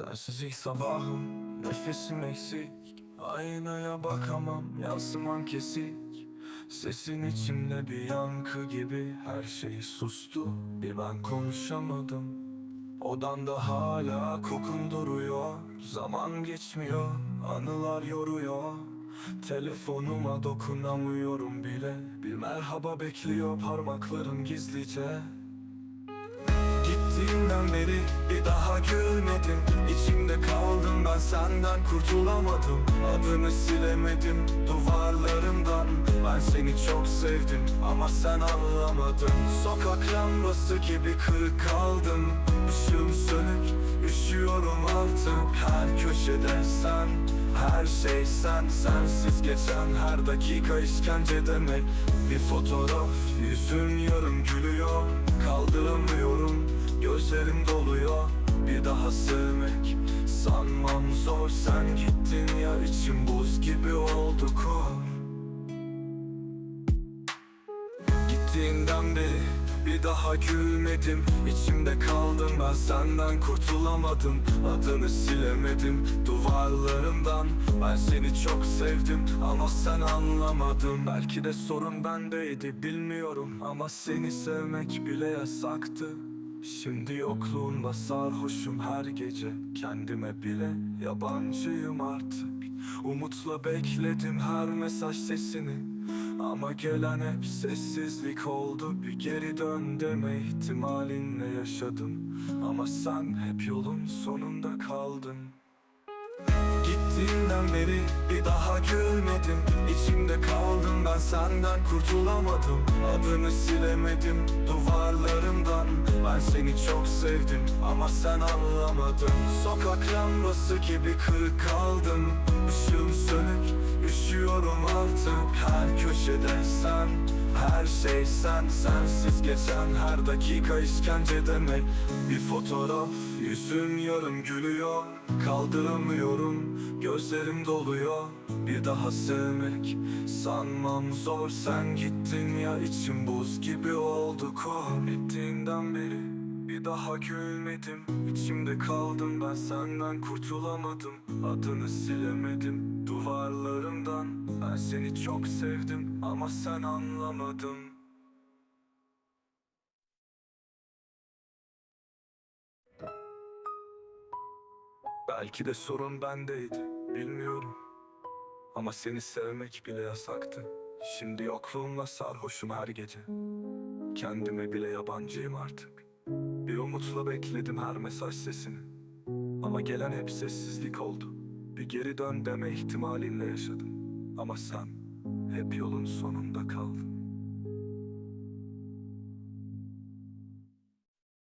Sensiz ilk sabahım Nefesim eksik. Aynaya bakamam Yansıman kesik. Sesin içimde bir yankı gibi Her şey sustu. Bir ben konuşamadım. Odanda hala kokun duruyor. Zaman geçmiyor Anılar yoruyor. Telefonuma dokunamıyorum bile. Bir merhaba bekliyor parmaklarım gizlice. Gittiğinden beri bir daha gülmedim senden kurtulamadım. Adını silemedim duvarlarımdan. Ben seni çok sevdim ama sen anlamadın. Sokak lambası gibi kırık kaldım. Işığım sönük üşüyorum artık. Her köşede sen her şey sen. Sensiz geçen her dakika işkence demek. Bir fotoğraf yüzün yarım gülüyor. Kaldıramıyorum gözlerim doluyor. Bir daha sevmek sanmam zor Sen gittin ya içim buz gibi oldu kor. Gittiğinden beri bir daha gülmedim İçimde kaldım ben senden kurtulamadım Adını silemedim duvarlarımdan Ben seni çok sevdim ama sen anlamadın Belki de sorun bendeydi bilmiyorum Ama seni sevmek bile yasaktı Şimdi yokluğunda sarhoşum her gece. Kendime bile yabancıyım artık. Umutla bekledim her mesaj sesini. Ama gelen hep sessizlik oldu. Bir geri dön deme ihtimalinle yaşadım. Ama sen hep yolun sonunda kaldın Gittiğinden beri bir daha gülmedim. İçimde kaldım ben senden kurtulamadım. Adını silemedim duvarlarımdan. Ben seni çok sevdim ama sen anlamadın. Sokak lambası gibi kırık kaldım. Işığım sönük üşüyorum artık. Her her şey sen Sensiz geçen her dakika işkence demek Bir fotoğraf yüzüm yarım gülüyor Kaldıramıyorum gözlerim doluyor. Bir daha sevmek sanmam zor Sen gittin ya içim buz gibi oldu kor Gittiğinden beri daha gülmedim. İçimde kaldım ben senden kurtulamadım. Adını silemedim duvarlarımdan. Ben seni çok sevdim ama sen anlamadın. Belki de sorun bendeydi bilmiyorum. Ama seni sevmek bile yasaktı. Şimdi yokluğumla sarhoşum her gece. Kendime bile yabancıyım artık Bir umutla bekledim her mesaj sesini. Ama gelen hep sessizlik oldu. Bir geri dön deme ihtimalinle yaşadım. Ama sen hep yolun sonunda kaldın